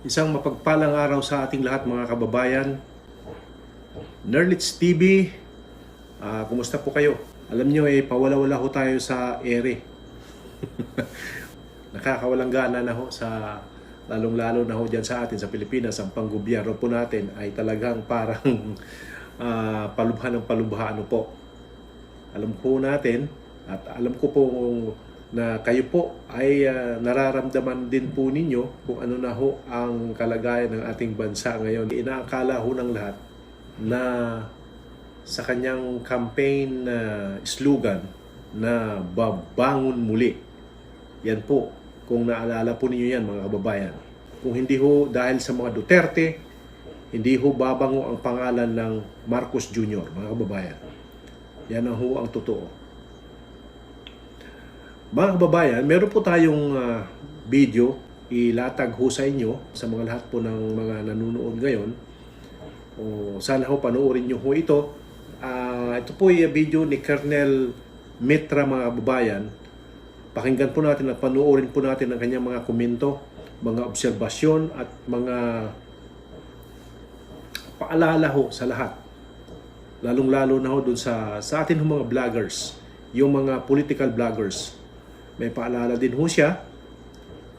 Isang mapagpalang araw sa ating lahat mga kababayan. Nerlitz TV, ah, kumusta po kayo? Alam nyo eh, pawala-wala ho tayo sa ere. Nakakawalang gana na ho sa lalong-lalo na ho dyan sa atin sa Pilipinas. Ang panggobyerno po natin ay talagang parang ah, palubha ng palubha ano po. Alam ko natin at alam ko po na kayo po ay ah, nararamdaman din po ninyo kung ano na ho ang kalagayan ng ating bansa ngayon. Inaakala ho ng lahat na sa kanyang campaign na slogan na babangon muli. Yan po, kung naalala po ninyo yan mga kababayan. Kung hindi ho dahil sa mga Duterte, hindi ho babango ang pangalan ng Marcos Jr., mga kababayan. Yan ang ho ang totoo. Mga kababayan, meron po tayong ah, video ilatag ho sa inyo sa mga lahat po ng mga nanonood ngayon. O sana ho panoorin nyo ho ito. Ah, ito po yung video ni Colonel Mitra mga kababayan. Pakinggan po natin at panoorin po natin ang kanyang mga komento, mga obserbasyon at mga paalala ho sa lahat. Lalong-lalo na ho dun sa, sa atin mga vloggers, yung mga political vloggers. May paalala din ho siya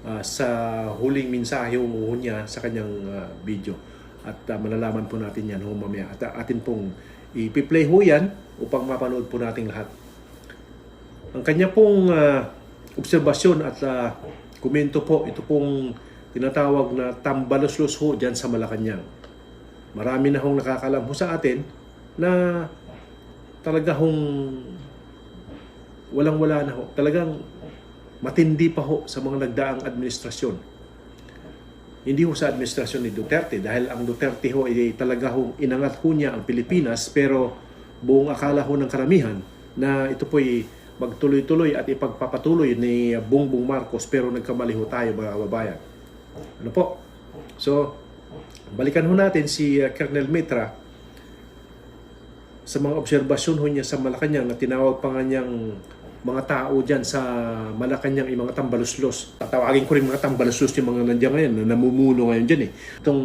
ah, sa huling mensahe ho niya sa kanyang ah, video. At ah, malalaman po natin yan ho mamaya. At ah, atin pong ipi-play ho yan upang mapanood po nating lahat. Ang kanya pong ah, obserbasyon at ah, komento po, ito pong tinatawag na tambaloslos ho dyan sa Malacanang. Marami na hong nakakalam ho sa atin na talaga hong walang-wala na ho. Talagang matindi pa ho sa mga nagdaang administrasyon. Hindi ho sa administrasyon ni Duterte dahil ang Duterte ho ay talaga hong inangat ho niya ang Pilipinas pero buong akala ho ng karamihan na ito po'y magtuloy-tuloy at ipagpapatuloy ni Bongbong Marcos pero nagkamali ho tayo mga kababayan. Ano po? So, balikan ho natin si uh, Colonel Mitra sa mga obserbasyon ho niya sa Malacanang na tinawag pa nga niyang mga tao dyan sa Malacanang yung mga tambaluslos. Tatawagin ko rin mga tambaluslos yung mga nandiyan ngayon na namumuno ngayon dyan eh. Itong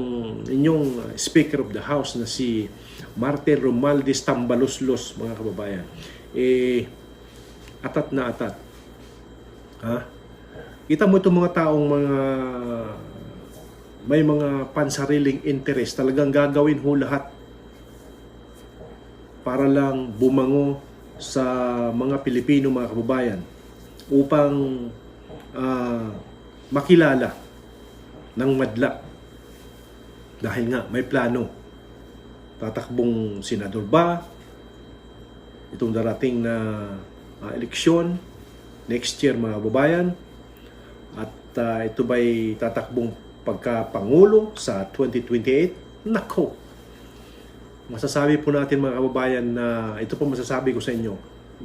inyong Speaker of the House na si Martin Romualdez Tambaluslos mga kababayan. Eh, atat na atat. Ha? Kita mo itong mga taong mga may mga pansariling interest talagang gagawin ho lahat para lang bumango sa mga Pilipino mga kababayan upang ah, makilala ng madla. Dahil nga may plano. Tatakbong senador ba? Itong darating na ah, eleksyon next year mga kababayan. At ah, ito ba'y tatakbong pagka-pangulo sa 2028 nako masasabi po natin mga kababayan na ito po masasabi ko sa inyo,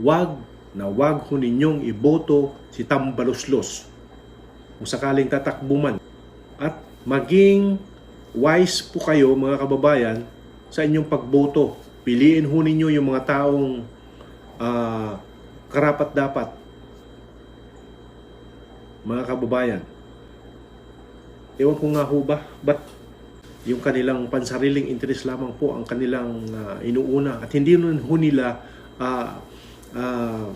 wag na wag ho ninyong iboto si Tambaloslos kung sakaling tatakbo man. At maging wise po kayo mga kababayan sa inyong pagboto. Piliin ho ninyo yung mga taong ah, karapat dapat. Mga kababayan. Ewan ko nga ho ba, ba't yung kanilang pansariling interes lamang po ang kanilang ah, inuuna. At hindi nun ho nila ah, ah,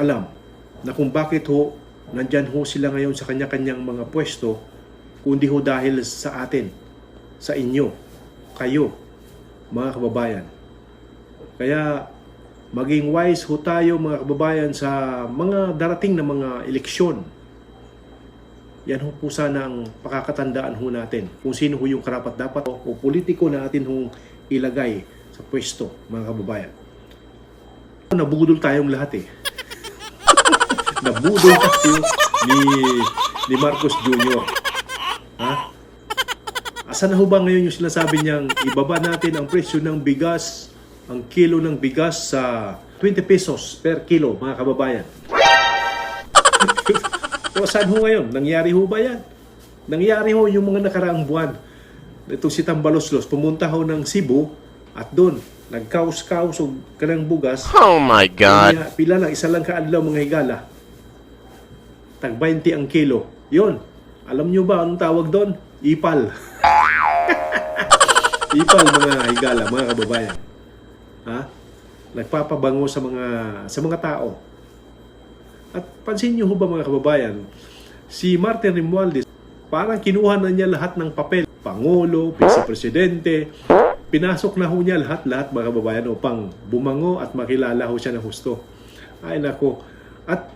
alam na kung bakit ho nandyan ho sila ngayon sa kanya-kanyang mga pwesto kundi ho dahil sa atin sa inyo kayo mga kababayan. Kaya maging wise ho tayo mga kababayan sa mga darating na mga eleksyon yan ho po sana ang pakakatandaan ho natin kung sino ho yung karapat dapat o, o politiko na atin hong ilagay sa pwesto, mga kababayan. Nabudol tayong lahat eh. Nabudol tayo ni, ni Marcos Jr. Ha? Asan na ho ba ngayon yung sinasabi niyang ibaba natin ang presyo ng bigas, ang kilo ng bigas sa 20 pesos per kilo, mga kababayan. O saan ho ngayon? Nangyari ho ba yan? Nangyari ho yung mga nakaraang buwan. Itong si Tambaloslos, pumunta ho ng Cebu at doon, nagkaus-kaus o kanang bugas. Oh my God. Kaya, pila lang, isa lang kaadlaw mga higala. Tag 20 ang kilo. Yon. Alam nyo ba anong tawag doon? ipal. ipal mga higala, mga kababayan. Ha? Nagpapabango sa mga sa mga tao. At pansin niyo ho ba mga kababayan, si Martin Romualdez, parang kinuha na niya lahat ng papel. Pangulo, Vice-Presidente, pinasok na ho niya lahat-lahat mga kababayan upang bumango at makilala ho siya ng husto. Ay nako. At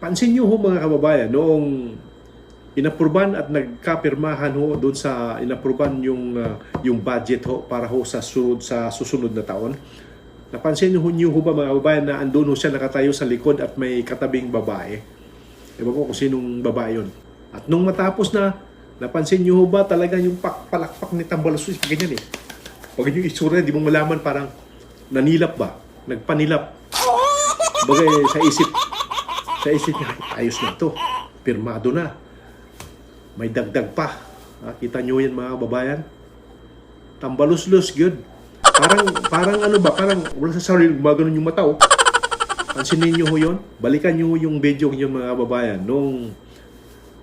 pansin niyo ho mga kababayan, noong inapruban at nagkapirmahan ho doon sa inapruban yung uh, yung budget ho para ho sa sunod sa susunod na taon. Napansin niyo ho, ba mga kababayan na andun siya nakatayo sa likod at may katabing babae? Ewan ko kung sinong babae yun. At nung matapos na, napansin niyo ho ba talaga yung pak palakpak ni Tambalusus ganyan eh. Pag yung itsura, di mo malaman parang nanilap ba? Nagpanilap. Bagay sa isip, sa isip niya, ayos na to. Pirmado na. May dagdag pa. Ah, kita nyo yan mga kababayan. Tambalus-lus, good. Parang, parang ano ba, parang wala sa sarili, gumagano yung mata, oh. Pansinin nyo ho yun. Balikan nyo yung video nyo mga kababayan. Nung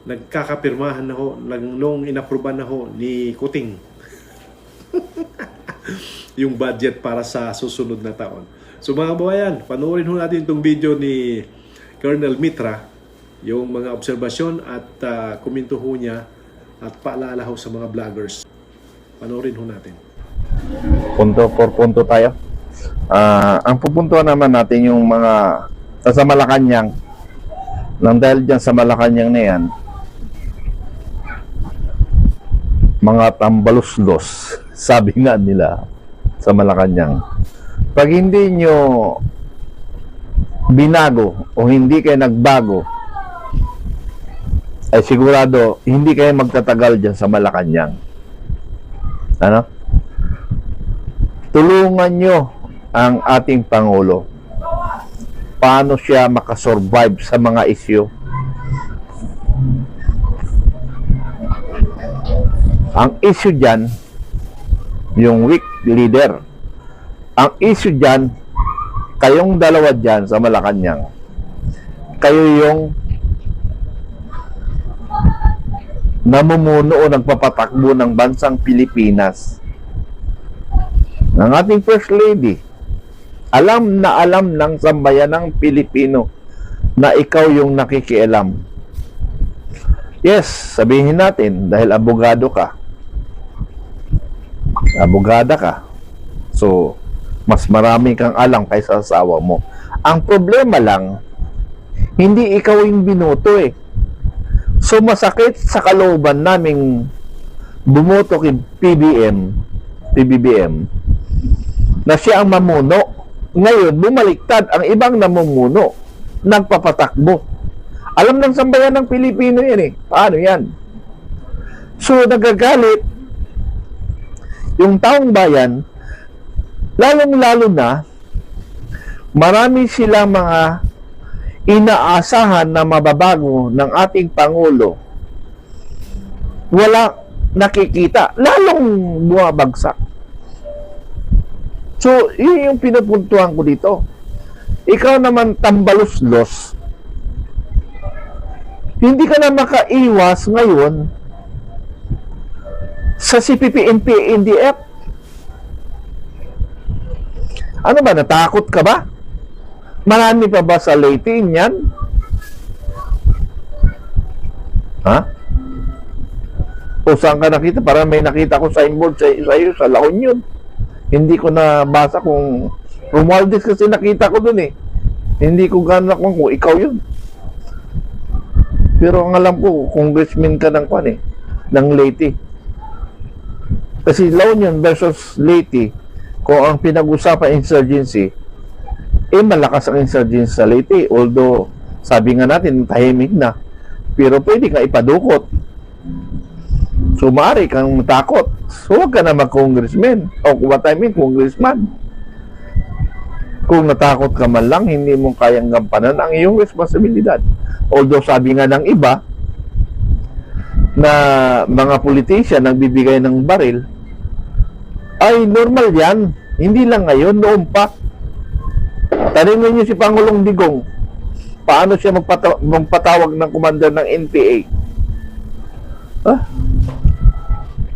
nagkakapirmahan na ho, nung inaproban na ni Kuting yung budget para sa susunod na taon. So mga kababayan, panoorin ho natin itong video ni Colonel Mitra, yung mga obserbasyon at ah, komento ho niya at paalala ho sa mga vloggers. Panoorin ho natin. Punto por punto tayo. Ah, ang pupuntuhan naman natin yung mga sa Malacanang nang dahil dyan sa Malacanang na yan mga tambaluslos sabi nga nila sa Malacanang pag hindi nyo binago o hindi kayo nagbago ay sigurado hindi kayo magtatagal dyan sa Malacanang ano? Tulungan nyo ang ating Pangulo paano siya makasurvive sa mga isyu. Ang issue dyan, yung weak leader. Ang issue dyan, kayong dalawa dyan sa Malacanang, kayo yung namumuno o nagpapatakbo ng bansang Pilipinas ng ating First Lady. Alam na alam ng sambayanang Pilipino na ikaw yung nakikialam. Yes, sabihin natin dahil abogado ka. Abogada ka. So, mas marami kang alam kaysa sa asawa mo. Ang problema lang, hindi ikaw yung binoto eh. So, masakit sa kalooban naming bumoto kay PBM, PBBM, na siya ang mamuno. Ngayon, bumaliktad ang ibang namumuno, nagpapatakbo. Alam ng sambayan ng Pilipino yan eh. Paano yan? So, nagagalit yung taong bayan, lalong-lalo na, marami silang mga inaasahan na mababago ng ating Pangulo. Wala nakikita, lalong bumabagsak. So, yun yung pinupuntuhan ko dito. Ikaw naman tambaluslos. Hindi ka na makaiwas ngayon sa CPP, NP, NDF. Ano ba, natakot ka ba? Marami pa ba sa Leyte yan? Ha? O saan ka nakita? Parang may nakita ko signboard sa, sa iyo, sa La Union. Hindi ko na basa kung Romualdez kasi nakita ko dun eh. Hindi ko gano'n kung, kung ikaw yun. Pero ang alam ko, congressman ka ng kwan eh, ng Leyte. Kasi La Union versus Leyte, kung ang pinag-usapan insurgency, eh malakas ang insurgency sa Leyte. Although, sabi nga natin, tahimik na. Pero pwede ka ipadukot. So, maaari kang matakot. So, huwag ka na mag-congressman. O what I mean, congressman. Kung natakot ka man lang, hindi mo kayang gampanan ang iyong responsibilidad. Although, sabi nga ng iba, na mga politician nagbibigay ng baril, ay normal yan. Hindi lang ngayon, noon pa. Tanungin niyo si Pangulong Digong, paano siya magpata- magpatawag ng commander ng NPA? Ah,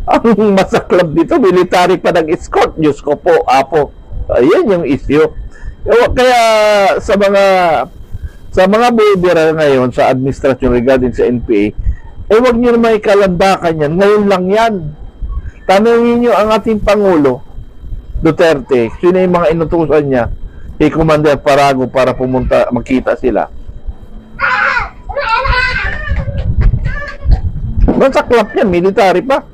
ang masaklap dito, military pa nag-escort. Diyos ko po, apo. Ayan yung issue. Kaya sa mga sa mga bibira ngayon sa administrasyon regarding sa NPA, eh wag niyo naman ikalandakan yan. Ngayon lang yan. Tanungin niyo ang ating Pangulo, Duterte, sino yung mga inutusan niya kay Commander Parago para pumunta, makita sila. Masaklap yan, military pa.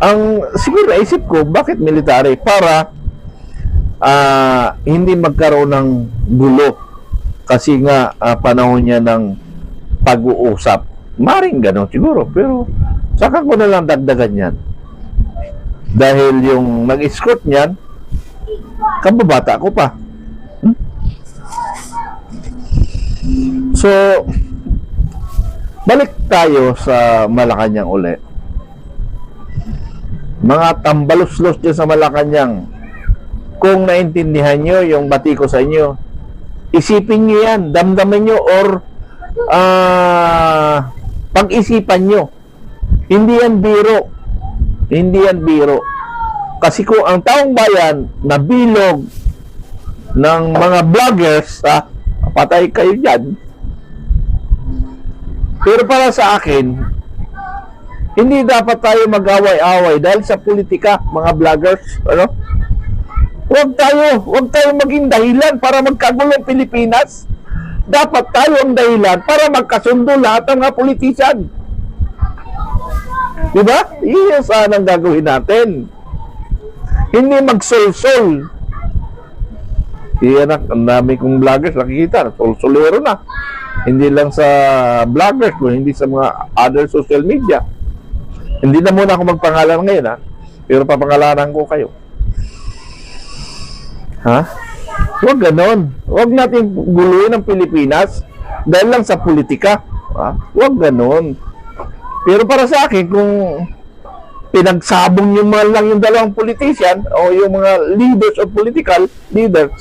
Ang siguro naisip ko, bakit military? Para ah, hindi magkaroon ng gulo. Kasi nga ah, panahon niya ng pag-uusap. Maring ganon siguro. Pero saka ko na lang dagdagan yan. Dahil yung nag-escort niyan, kababata ko pa. Hmm? So, balik tayo sa Malacanang uli. Mga tambaluslos dyan sa Malacanang, kung naintindihan nyo yung bati ko sa inyo, isipin nyo yan, damdamin nyo or ah pag-isipan nyo. Hindi yan biro. Hindi yan biro. Kasi kung ang taong bayan na bilog ng mga vloggers, ha, patay kayo dyan. Pero para sa akin, hindi dapat tayo mag-away-away dahil sa politika, mga vloggers, ano? Huwag tayo, huwag tayo maging dahilan para magkagulo ang Pilipinas. Dapat tayo ang dahilan para magkasundo lahat ng mga politician. Diba? Iyon yung sana ang gagawin natin. Hindi magsolsol. Iyan ang dami kong vloggers nakikita, solsolero na. Hindi lang sa vloggers ko, hindi sa mga other social media. Hindi na muna ako magpangalan ngayon ha. Pero papangalanan ko kayo. Ha? Huwag ganon. Huwag natin guluhin ang Pilipinas dahil lang sa politika. Ha? Huwag ganon. Pero para sa akin, kung pinagsabong yung mga lang yung dalawang politician o yung mga leaders of political leaders,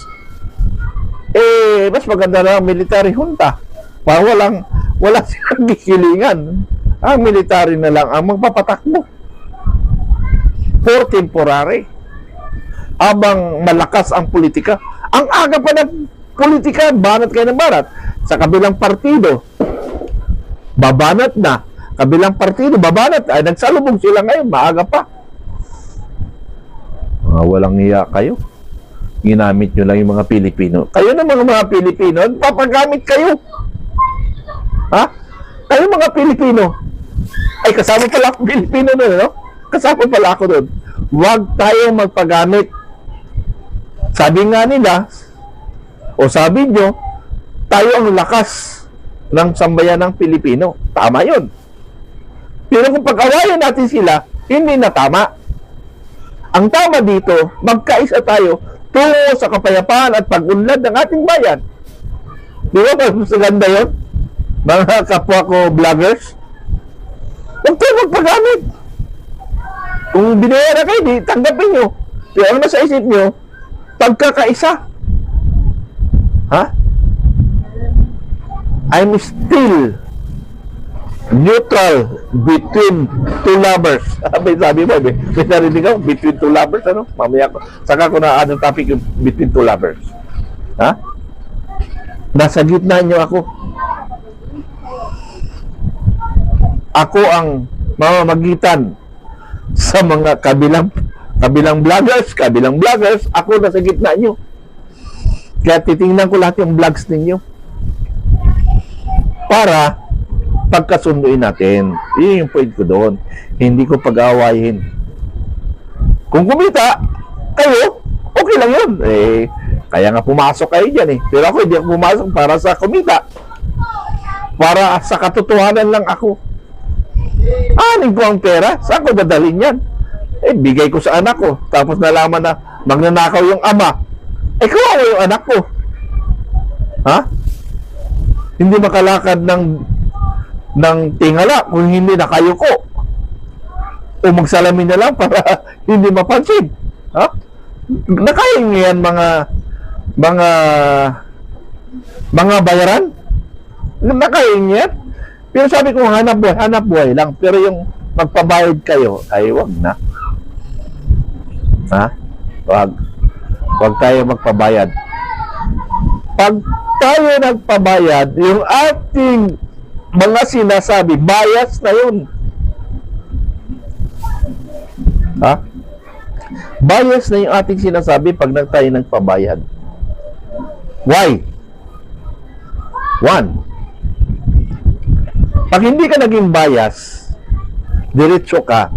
eh, mas maganda na ang military junta. Para walang, wala silang gikilingan. Ang military na lang ang magpapatakbo. For temporary. Abang malakas ang politika. Ang aga pa ng politika, banat kayo ng banat. Sa kabilang partido, babanat na. Kabilang partido, babanat. Ay, nagsalubong sila ngayon, maaga pa. Mga walang hiya kayo. Ginamit nyo lang yung mga Pilipino. Kayo na mga mga Pilipino, papagamit kayo. Ha? Kayo mga Pilipino. Ay, kasama pala ako Pilipino nun, no? Kasama pala ako doon. Huwag tayong magpagamit. Sabi nga nila, o sabi nyo, tayo ang lakas ng sambayan ng Pilipino. Tama yun. Pero kung pag-awayan natin sila, hindi na tama. Ang tama dito, magkaisa tayo tungo sa kapayapaan at pag-unlad ng ating bayan. Di ba mas maganda yun? Mga kapwa ko vloggers, huwag tayo magpagamit. Kung binayaran kayo, di tanggapin nyo. Pero ang nasa isip nyo, pagkakaisa. Ha? I'm still neutral between two lovers. Sabi, sabi mo, may, may narinig ako, between two lovers, ano? Mamaya ko. Saka ko na anong topic yung between two lovers. Ha? Nasa gitna nyo ako. Ako ang mamamagitan sa mga kabilang kabilang vloggers, kabilang vloggers, ako nasa gitna nyo. Kaya titingnan ko lahat yung vlogs ninyo. Para pagkasunduin natin. Yun yung point ko doon. Hindi ko pag-awayin. Kung kumita, kayo, okay lang yun. Eh, kaya nga pumasok kayo dyan eh. Pero ako hindi ako pumasok para sa kumita. Para sa katotohanan lang ako. Anin ko ang pera? Saan ko dadalhin yan? Eh, bigay ko sa anak ko. Tapos nalaman na magnanakaw yung ama. Eh, kawawa yung anak ko. Ha? Hindi makalakad ng ng tingala kung hindi nakayuko. O magsalamin na lang para hindi mapansin. Ha? Nakain yan mga mga mga bayaran? Nakain yan? Pero sabi ko, hanap buhay, hanap buhay lang. Pero yung magpabayad kayo, ay wag na. Ha? Wag. Wag tayo magpabayad. Pag tayo nagpabayad, yung ating mga sinasabi, bias na yun. Ha? Bias na yung ating sinasabi pag tayo nagpabayad. Why? One, pag hindi ka naging bias, diretso ka,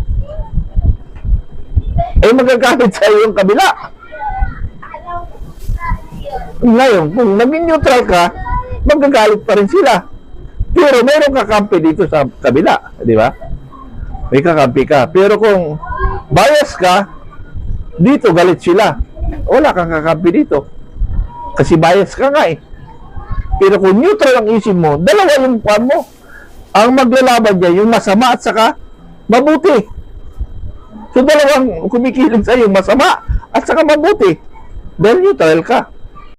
eh magagalit sa yung kabila. Ngayon, kung naging neutral ka, magagalit pa rin sila. Pero meron kakampi dito sa kabila, di ba? May kakampi ka. Pero kung bias ka, dito galit sila. Wala kang kakampi dito. Kasi bias ka nga eh. Pero kung neutral ang isip mo, dalawa yung kwan mo. Ang maglalaban niya, yung masama at saka mabuti. So dalawang kumikilig sa yung masama at saka mabuti. Dahil neutral ka.